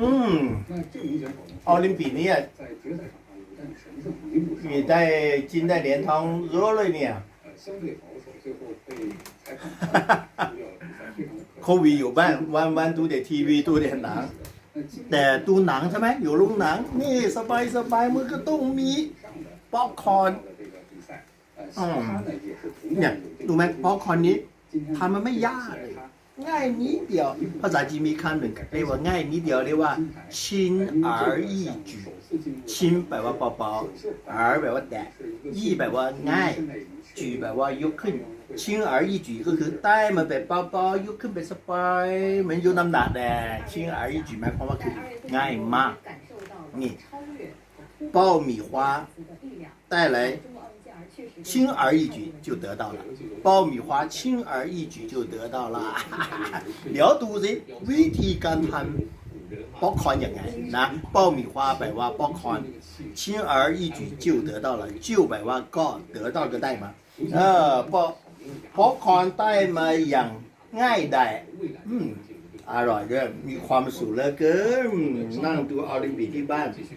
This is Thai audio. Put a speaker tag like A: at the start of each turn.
A: อืม
B: 那这名选手呢，
A: โอลิมปิกเนี่ย
B: 在决赛场上有战神圣名不
A: 你在金在连汤热了เนี่ย
B: 呃相对保守，最后被裁判输掉了比赛，非常的可惜
A: โควิดอยู่บ้านวันวันดูแต่ทีวีดูแต่หนัง
B: 那今
A: แต่ดูหนังใช่ไหมอยู่โรงหนัง นี่สบายสบายมันก็ต้องมี ป๊อปคอร์น
B: 的这个比赛，呃，
A: 嗯
B: 他呢也是同
A: เนี่
B: 样
A: ย
B: 有这个
A: ดูไหมป๊อปคอร์นนี้
B: 今天
A: ทำมันไม่ยากเลย ง่ายนิดเดียว ภาษาจีนมีคำหนึ่งเรียกว่าง่ายนิดเดียวเรียกว่าชิน而易举ชินแปลว่าเบาๆ而แปลว่าแดดยี่แปลว่าง่าย举แปลว่ายกขึ้น ชิน而易举ก็คือใต้มันแบบเบาๆยกขึ้นไปสบายเหมือนยกน้ำหนักแต่ชิน而易举หมายความว่าคือง่ายมาก นี่เป้าหมี่花带来 轻而易举就得到了爆米花轻而易举就得到了 เดี๋ยวดูสิวิธีการทำป๊อปคอร์นยังไงนะ爆米花แปลว่าป๊อปคอร์น轻而易举就得到了就แปลว่าก็得到ก็ได้มาเออป๊อปป๊อปคอร์นได้มาอย่างง่ายได้อืมอร่อยด้วยมีความสุขเหลือเกินนั่งดูโอลิมปิกที่บ้าน
B: 继续